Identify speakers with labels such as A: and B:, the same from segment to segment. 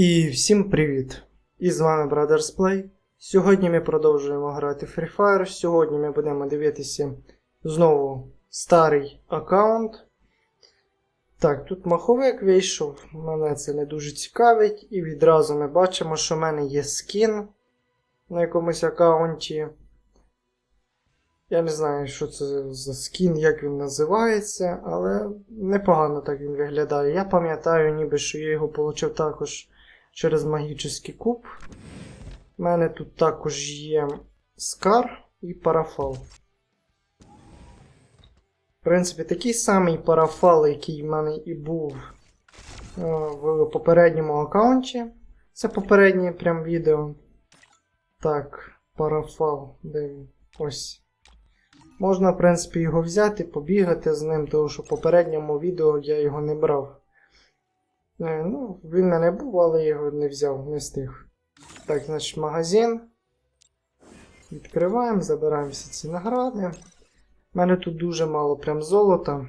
A: І всім привіт! І з вами Brothers Play. Сьогодні ми продовжуємо грати Free Fire. Сьогодні ми будемо дивитися знову старий аккаунт. Так, тут маховик вийшов, мене це не дуже цікавить, і відразу ми бачимо, що в мене є скін на якомусь аккаунті. Я не знаю, що це за скін, як він називається, але непогано так він виглядає. Я пам'ятаю, ніби що я його отримав також через магічний куб. У мене тут також є скар і парафал. В принципі, такий самий парафал, який в мене і був е, в попередньому аккаунті. Це попереднє прям відео. Так, парафал, він? Ось. Можна, в принципі, його взяти, побігати з ним, тому що в попередньому відео я його не брав. Е, ну, він мене був, але я його не взяв, не встиг. Так, значить, магазин. Відкриваємо, забираємо всі ці награди. У мене тут дуже мало прям золота.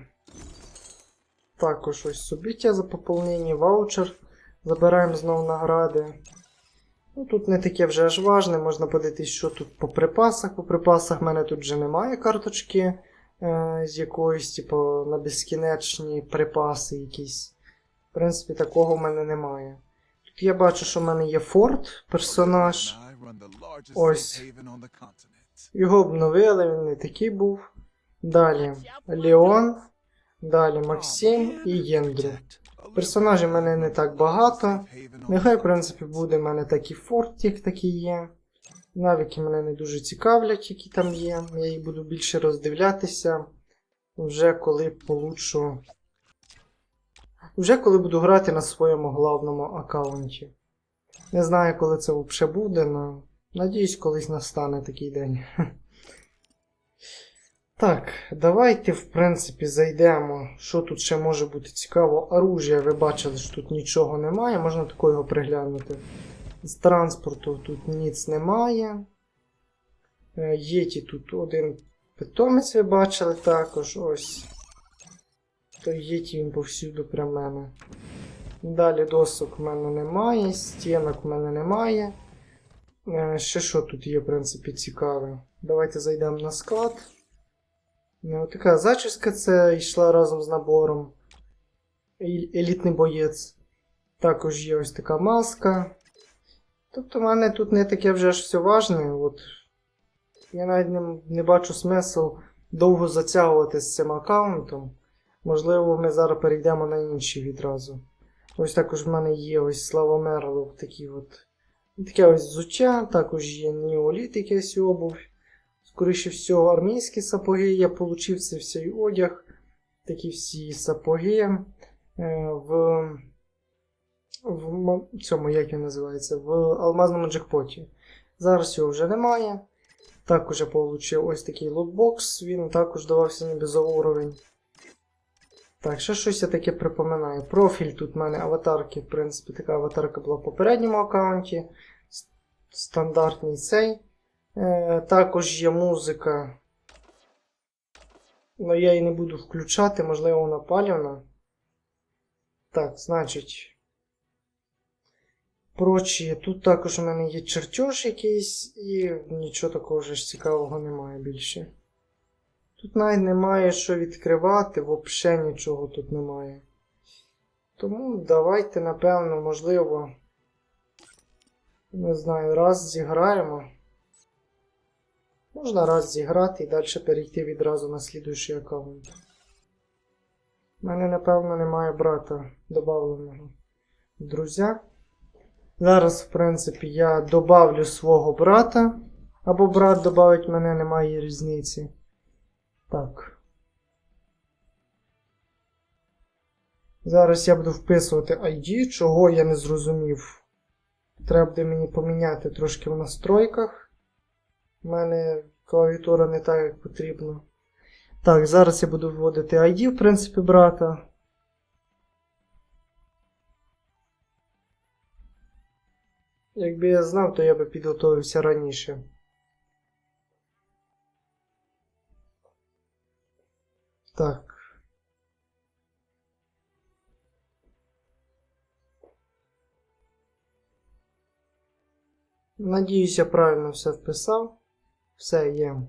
A: Також ось собіття за поповнення, ваучер. Забираємо знову награди. Ну, Тут не таке вже аж важне, можна подивитись, що тут по припасах. По припасах в мене тут вже немає карточки е, з якоїсь, типу, на безкінечні припаси якісь. В принципі, такого в мене немає. Тут я бачу, що в мене є Форд, персонаж. Ось. Його обновили, він не такий був. Далі Леон, далі Максим і Єндру. Персонажів в мене не так багато. Нехай, в принципі, буде в мене такий Форд, як такий є. Навіки мене не дуже цікавлять, які там є. Я їх буду більше роздивлятися. Вже коли получу. Вже коли буду грати на своєму головному аккаунті. Не знаю, коли це взагалі буде, але надіюсь, колись настане такий день. Так, давайте, в принципі, зайдемо. Що тут ще може бути цікаво? Оружія, ви бачили, що тут нічого немає, можна такого приглянути. З транспорту тут ніц немає. Е, Єті тут один питомець ви бачили також. Ось. То єті він повсюду при мене. Далі досок в мене немає, стінок в мене немає. Е, Ще що тут є, в принципі, цікаве. Давайте зайдемо на склад. Ну, така зачіска це йшла разом з набором. Е- Елітний боєць. Також є ось така маска. Тобто в мене тут не таке вже ж все важне. От. Я навіть не, не бачу смисл довго затягувати з цим аккаунтом. Можливо, ми зараз перейдемо на інші відразу. Ось також в мене є ось Слава Мерлов, такі от. Таке ось взуття, також є неоліт якийсь обув. Скоріше всього, армійські сапоги. Я отримав цей всій одяг. Такі всі сапоги е, в, в цьому, як він називається, в алмазному джекпоті. Зараз його вже немає. Також я отримав ось такий лотбокс, він також давався ніби за уровень. Так, ще щось я таке припоминаю. Профіль тут в мене аватарки, в принципі, така аватарка була в попередньому аккаунті. Стандартний цей. Е, також є музика. Ну, я її не буду включати, можливо, вона палівна. Так, значить. Прочі, тут також у мене є чертеж якийсь, і нічого такого ж цікавого немає більше. Тут навіть немає що відкривати, взагалі нічого тут немає. Тому давайте, напевно, можливо, не знаю, раз зіграємо. Можна раз зіграти і далі перейти відразу на слідуючий аккаунт. У мене, напевно, немає брата добавленого в друзя. Зараз, в принципі, я добавлю свого брата. Або брат добавить мене, немає різниці. Так. Зараз я буду вписувати ID, чого я не зрозумів. Треба буде мені поміняти трошки в настройках. У мене клавіатура не так, як потрібно. Так, зараз я буду вводити ID, в принципі, брата. Якби я знав, то я би підготовився раніше. Так. Надіюсь, я правильно все вписав. Все є.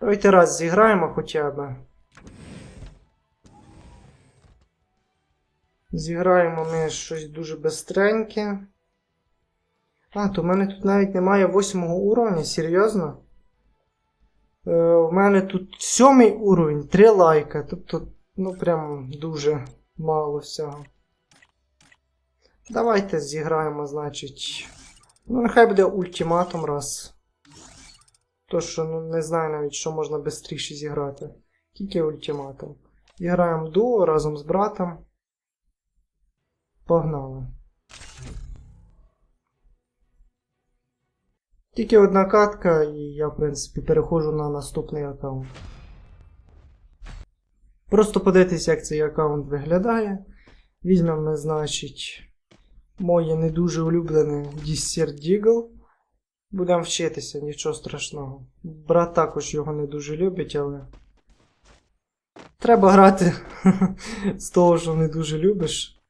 A: Давайте раз зіграємо хоча б. Зіграємо ми щось дуже бистреньке. А, то в мене тут навіть немає восьмого уровня, серйозно? Е, в мене тут сьомий уровень, 3 лайка. Тобто, ну прям дуже мало всього. Давайте зіграємо, значить. Ну, нехай буде ультиматум раз. То, що ну, не знаю навіть, що можна швидше зіграти. Тільки ультиматум. Зіграємо дуо разом з братом. Погнали. Тільки одна катка, і я, в принципі, переходжу на наступний аккаунт. Просто подивитись, як цей аккаунт виглядає. Візьмемо, значить, моє не дуже улюблене Dessert Deagle. Будемо вчитися, нічого страшного. Брат також його не дуже любить, але. Треба грати з того, що не дуже любиш.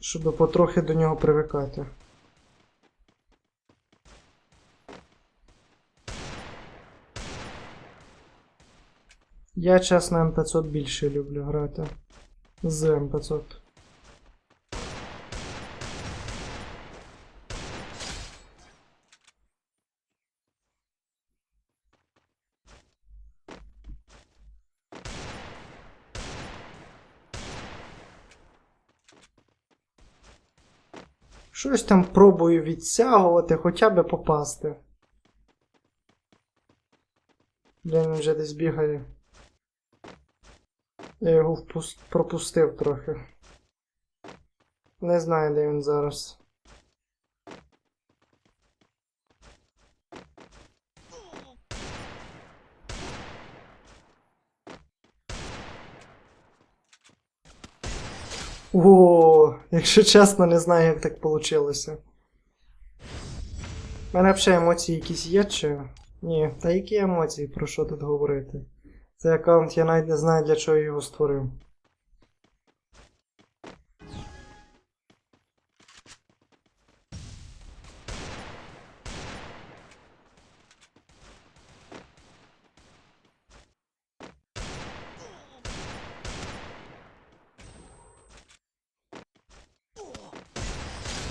A: Щоб потрохи до нього привикати. Я чесно М500 більше люблю грати. З М500. Щось там пробую відтягувати, хоча б попасти. Блін, він вже десь бігає. Я його впус... пропустив трохи. Не знаю, де він зараз. О, якщо чесно, не знаю, як так вийшло. У мене взагалі емоції якісь є чи. Ні, та які емоції, про що тут говорити? Цей аккаунт я навіть не знаю, для чого я його створив.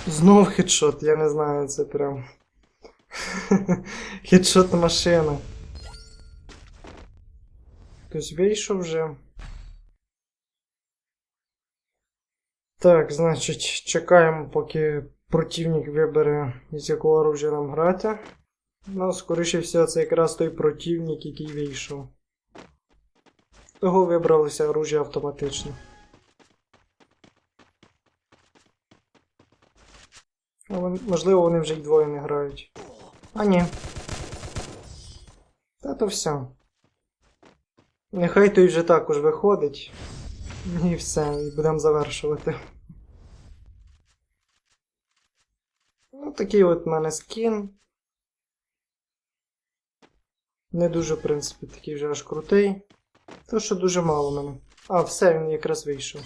A: Знов хедшот, я не знаю, це прям. Хедшот машина. Хтось вийшов вже. Так, значить, чекаємо, поки противник вибере, з якого оружия нам грати. Ну, скоріше всього, це якраз той противник, який вийшов. Того вибралося оружие автоматично. Можливо, вони вже й двоє не грають. А ні. Та то все. Нехай той вже також виходить. І все, і будемо завершувати. Ну, такий от в мене скін. Не дуже, в принципі, такий вже аж крутий. То, що дуже мало мене. А, все, він якраз вийшов.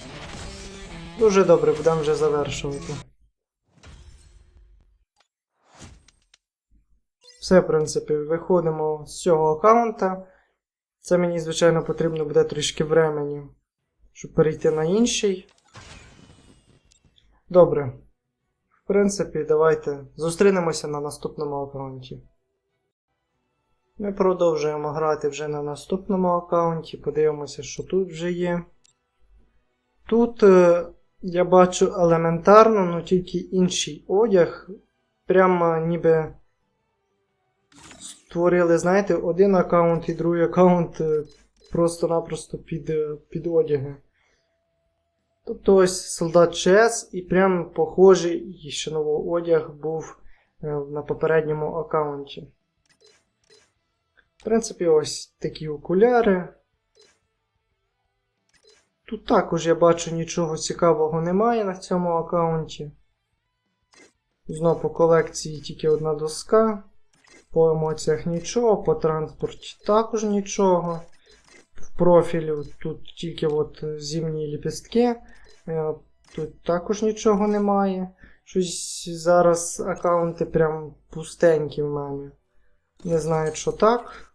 A: Дуже добре, будемо вже завершувати. Все, в принципі, виходимо з цього аккаунта. Це мені, звичайно, потрібно буде трішки времени, щоб перейти на інший. Добре. В принципі, давайте зустрінемося на наступному аккаунті. Ми продовжуємо грати вже на наступному аккаунті. Подивимося, що тут вже є. Тут е, я бачу елементарно, ну тільки інший одяг. Прямо ніби створили, знаєте, один аккаунт і другий аккаунт е, просто-напросто під, е, під одяги. Тобто ось солдат ЧС і прям похожий ще новий одяг був е, на попередньому аккаунті. В принципі, ось такі окуляри. Тут також я бачу нічого цікавого немає на цьому аккаунті. Знову по колекції тільки одна доска. По емоціях нічого, по транспорті також нічого. В профілю тут тільки от зимні ліпістки. Е, Тут також нічого немає. Щось зараз аккаунти прям пустенькі в мене. Не знаю, що так.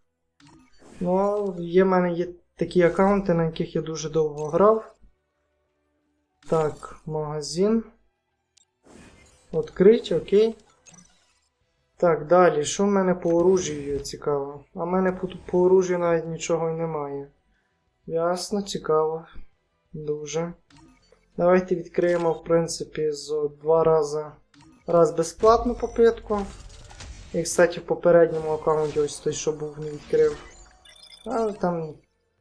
A: Ну, є в мене є такі аккаунти, на яких я дуже довго грав. Так, магазин. Открить, окей. Так, далі, що в мене по оружію цікаво? А в мене по, по оружію навіть нічого й немає. Ясно, цікаво. Дуже. Давайте відкриємо, в принципі, з два рази. Раз безплатну попитку. І, кстати, в попередньому аккаунті ось той, що був, не відкрив. Але там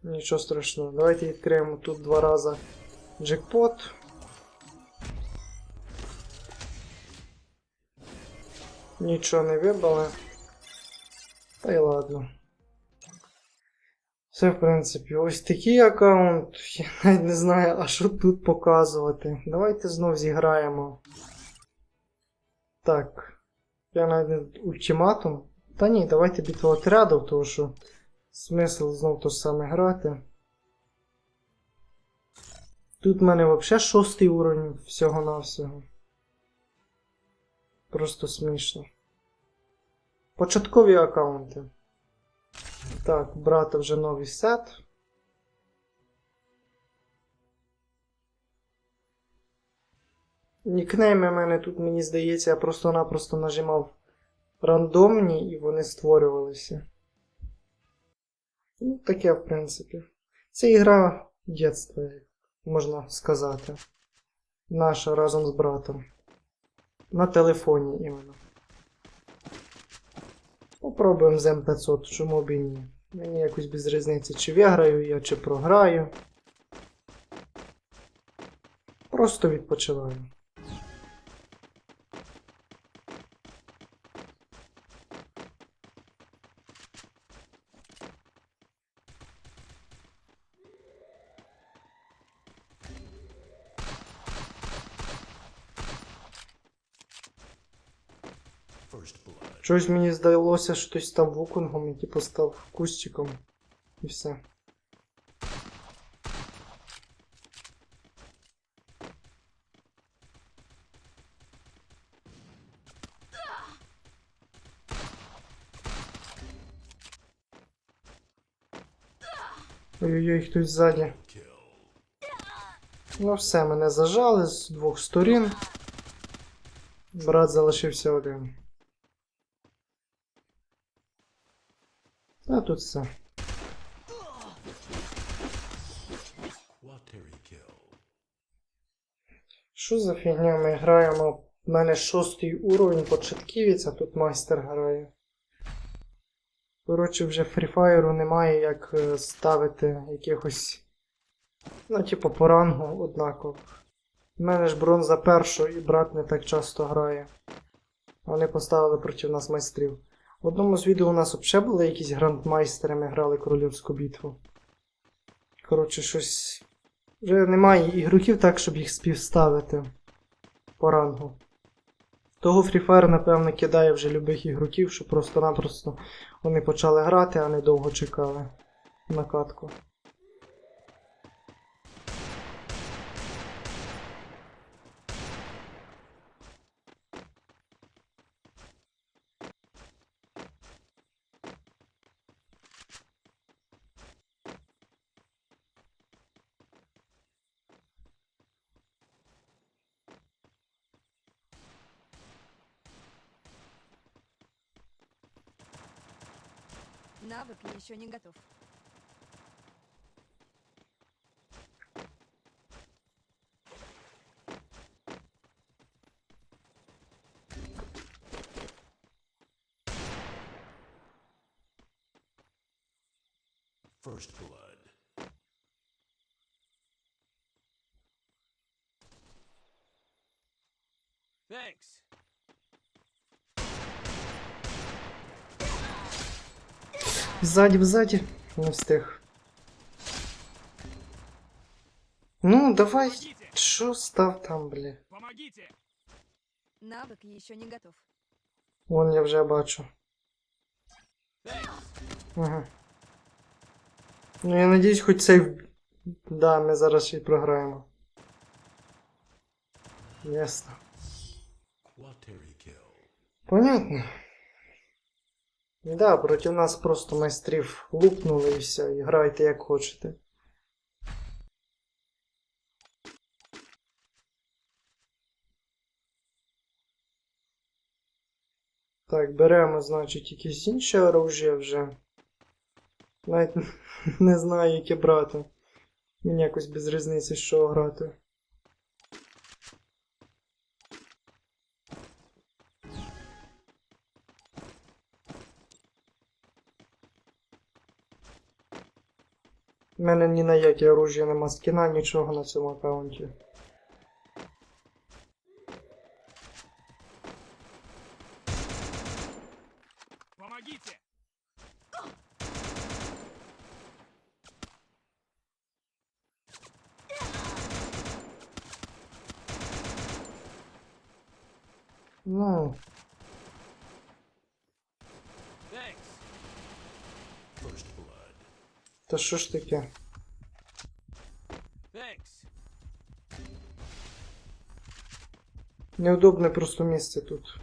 A: нічого страшного. Давайте відкриємо тут два рази джекпот. Нічого не вибили. Та й ладно. Все, в принципі, ось такий аккаунт. Я навіть не знаю, а що тут показувати. Давайте знов зіграємо. Так. Я навіть ультиматум. Та ні, давайте битва отрядів, тому що смисл знов то саме грати. Тут в мене взагалі шостий уровень всього-навсього. Просто смішно. Початкові аккаунти. Так, брати вже новий сет. Нікнейми в мене тут, мені здається, я просто-напросто нажимав рандомні і вони створювалися. Ну, таке, в принципі. Це ігра дєтства, як можна сказати. Наша разом з братом. На телефоні іменно. Попробуємо з М500, чому б і ні. Мені якось без різниці, чи виграю я, чи програю. Просто відпочиваю.
B: First blood.
A: Щось мені здалося, що хтось став вукунгом і типу став кущиком. І все. Ой-ой-ой, хтось ззаді. Ну все, мене зажали з двох сторін. Брат залишився один. А тут все. Що за фігня ми граємо? У мене шостий уровень початківець, а тут майстер грає. Коротше, вже фріфаєру немає як е, ставити якихось. Ну, типу, по рангу однаково. У мене ж бронза першого і брат не так часто грає. Вони поставили проти нас майстрів. В одному з відео у нас взагалі були якісь грандмайстери, ми грали королівську битву. Коротше, щось. Вже немає ігроків так, щоб їх співставити по рангу. Того Free Fire, напевно, кидає вже любих ігроків, що просто-напросто вони почали грати, а не довго чекали на катку.
C: Навык еще не готов.
B: First blood.
A: Ззаді, ззаді. Не встиг. Ну, давай. Що став там, бля?
B: Помогите!
C: Навык еще не готов.
A: Вон я вже бачу. Ага. Ну я надіюсь, хоч цей. в- Да, ми зараз ще й програємо. Ясно.
B: Quateri kill.
A: Понятно. Да, проти нас просто майстрів лупнули і все, і грайте як хочете. Так, беремо, значить, якесь інше оружие вже. Навіть не знаю, яке брати. Мені якось без різниці, що грати. Мене ні на яке оружие нема скіна, нічого на цьому аккаунті.
B: Помогите!
A: Ну,
B: Thanks. First blood.
A: та що ж таке? Неудобне просто місце тут.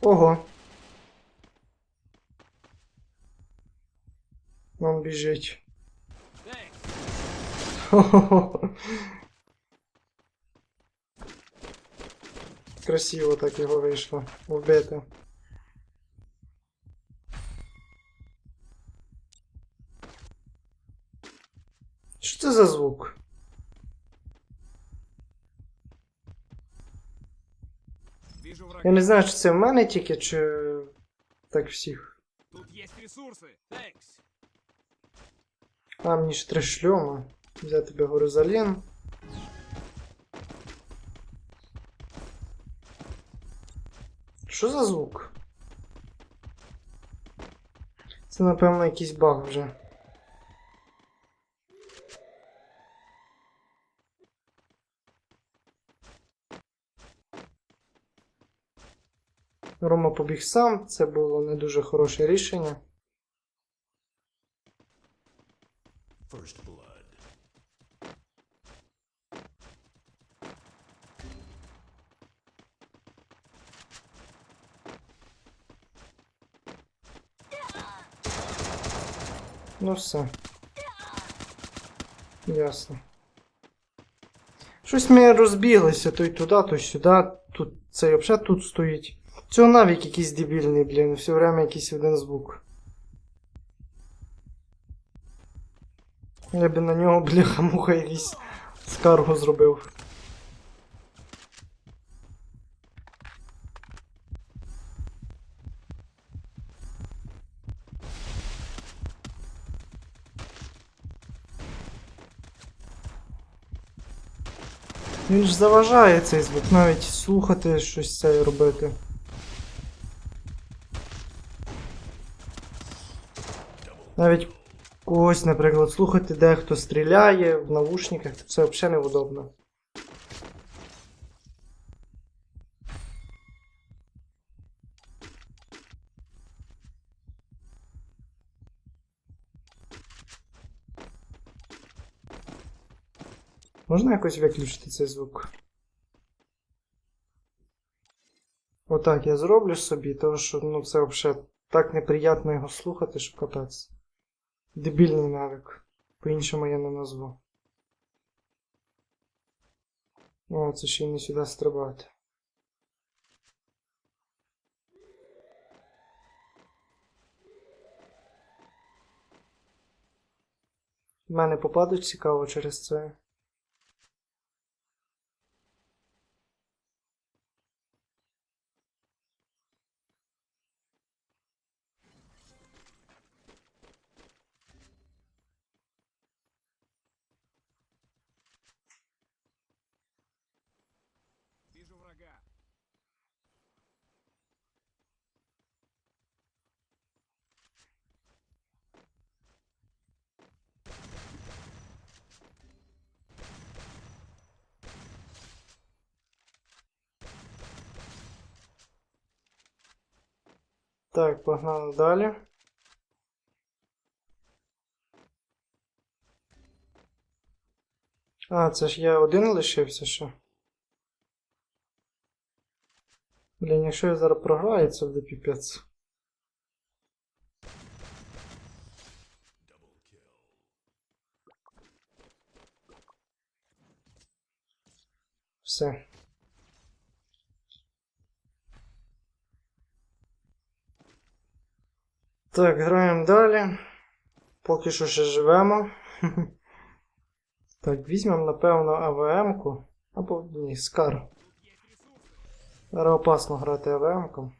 A: Ого. Біжить. Красиво так його вийшло. Вбити. Що це за звук? Я не знаю, чи це в мене тільки, чи так всіх.
B: Тут есть ресурсы. Thanks.
A: А, мені ж три шльома. Взяти тебе горизалін. Що за звук? Це, напевно, якийсь баг вже. Рома побіг сам, це було не дуже хороше рішення.
B: First blood.
A: Ну все. Ясно. Щось ми розбіглися, то й туди, то сюди. Тут цей взагалі тут стоїть. Цього навік якийсь дебільний, блін, все время якийсь один звук. Я би на нього, бляха-муха, якийсь скаргу зробив. Він ж заважає цей звук, навіть слухати щось це робити. Навіть когось, наприклад, слухати, де хто стріляє в навушниках, це взагалі невудобно. Можна якось виключити цей звук? Отак я зроблю собі, тому що ну, це взагалі так неприємно його слухати, що капець. Дебільний навик. По-іншому я не назву. О, це ще й не сюди стрибати. В мене попадуть цікаво через це. Так, погнали далі. А, це ж я один лишився ще. Блін, якщо я зараз програю, це буде піпець. Все. Так, граємо далі. Поки що ще живемо. Так, візьмемо, напевно, АВМ-ку. Або ні, Скар. Зараз опасно грати АВМ-ку.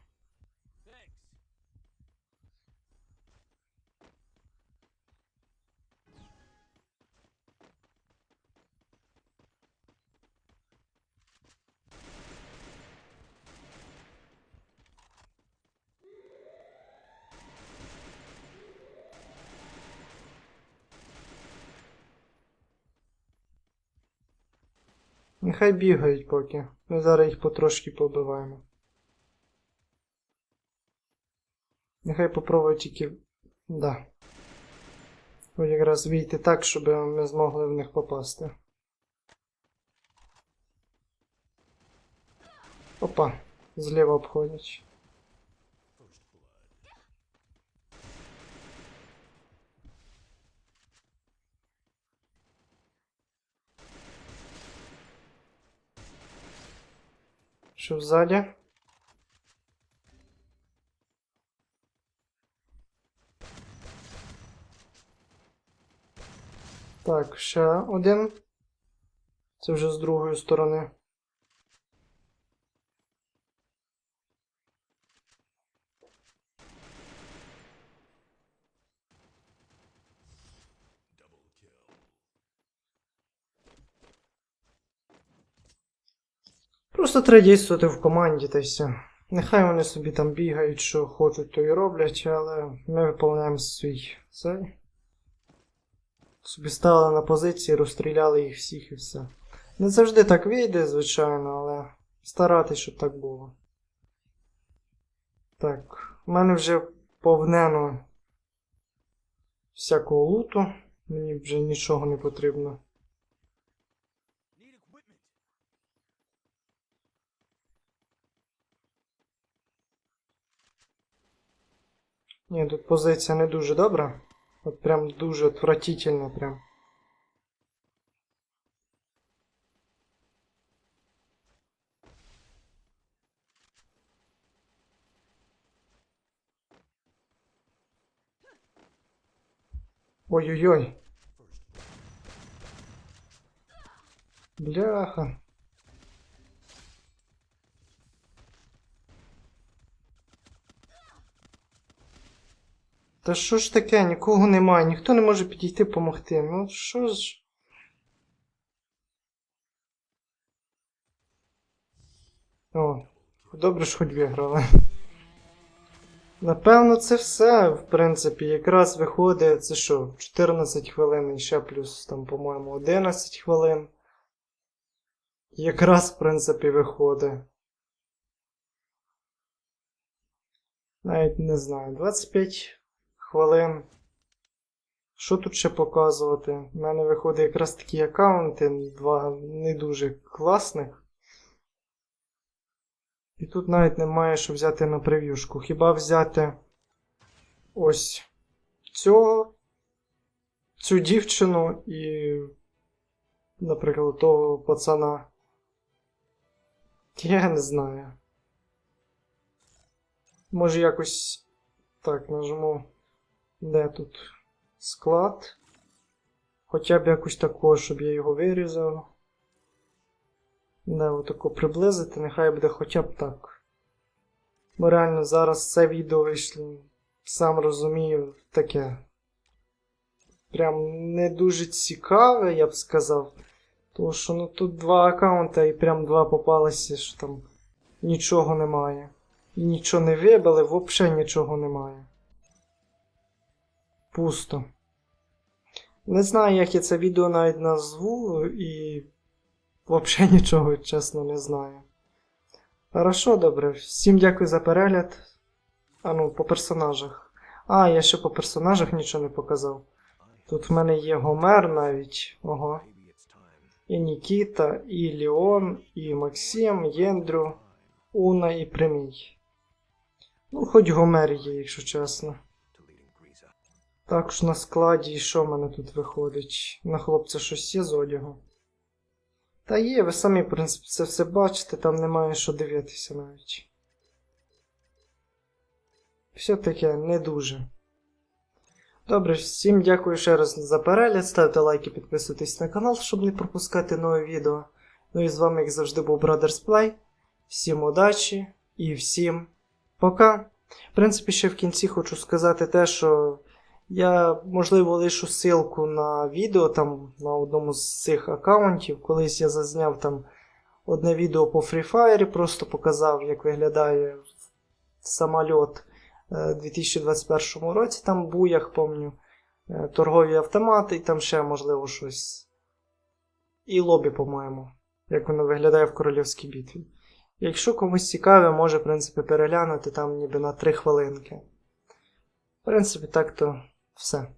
B: Текс.
A: Нехай бігають поки. Ми зараз їх потрошки побиваємо. Нехай попробують тільки. Да. Ось якраз вийти так, щоб ми змогли в них попасти. Опа, зліва обходять. Що ззаді? Так, ще один. Це вже з другої сторони. Просто треба дійствувати в команді та й все. Нехай вони собі там бігають, що хочуть, то і роблять, але ми виповняємо свій цей. Собі стали на позиції, розстріляли їх всіх і все. Не завжди так вийде, звичайно, але старатись, щоб так було. Так, в мене вже повнено всякого луту. Мені вже нічого не потрібно. Ні, тут позиція не дуже добра. От прям дуже отвратительно прям. Ой-ой-ой. Бляха. Та що ж таке, нікого немає, ніхто не може підійти допомогти. Ну що ж. О, добре ж хоч виграли. Напевно, це все, в принципі, якраз виходить, це що, 14 хвилин і ще плюс, там, по-моєму, 11 хвилин. Якраз, в принципі, виходить. Навіть не знаю, 25 хвилин. Що тут ще показувати? У мене виходить якраз такі аккаунти, два не дуже класних. І тут навіть немає що взяти на прев'юшку. Хіба взяти ось цього, цю дівчину і, наприклад, того пацана. Я не знаю. Може якось. Так, нажму. Де тут склад? Хоча б якось такого, щоб я його вирізав. Да, отако приблизити, нехай буде хоча б так. Бо реально зараз це відео вийшло, сам розумію, таке. Прям не дуже цікаве, я б сказав. Тому що ну тут два аккаунта і прям два попалися, що там нічого немає. І нічого не вибили, взагалі нічого немає. Пусто. Не знаю, як я це відео навіть назву і взагалі нічого, чесно, не знаю. Хорошо, добре. Всім дякую за перегляд. А ну, по персонажах. А, я ще по персонажах нічого не показав. Тут в мене є Гомер навіть. Ого. І Нікіта, і Леон, і Максим, Єндрю, Уна і Примій. Ну, хоч Гомер є, якщо чесно. Також на складі, і що в мене тут виходить? На хлопця щось є з одягу. Та є, ви самі, в принципі, це все бачите, там немає що дивитися навіть. Все таке не дуже. Добре, всім дякую ще раз за перегляд. Ставте лайки, підписуйтесь на канал, щоб не пропускати нові відео. Ну і з вами, як завжди, був Brothers Play. Всім удачі і всім пока. В принципі, ще в кінці хочу сказати те, що я, можливо, лишу ссылку на відео там на одному з цих аккаунтів. Колись я зазняв там одне відео по Free Fire, просто показав, як виглядає самольот е, у 2021 році. Там буях, помню, е, торгові автомати, і там ще, можливо, щось. І лобі, по-моєму, як воно виглядає в королівській битві. Якщо комусь цікаве, може, в принципі, переглянути там ніби на 3 хвилинки. В принципі, так то все.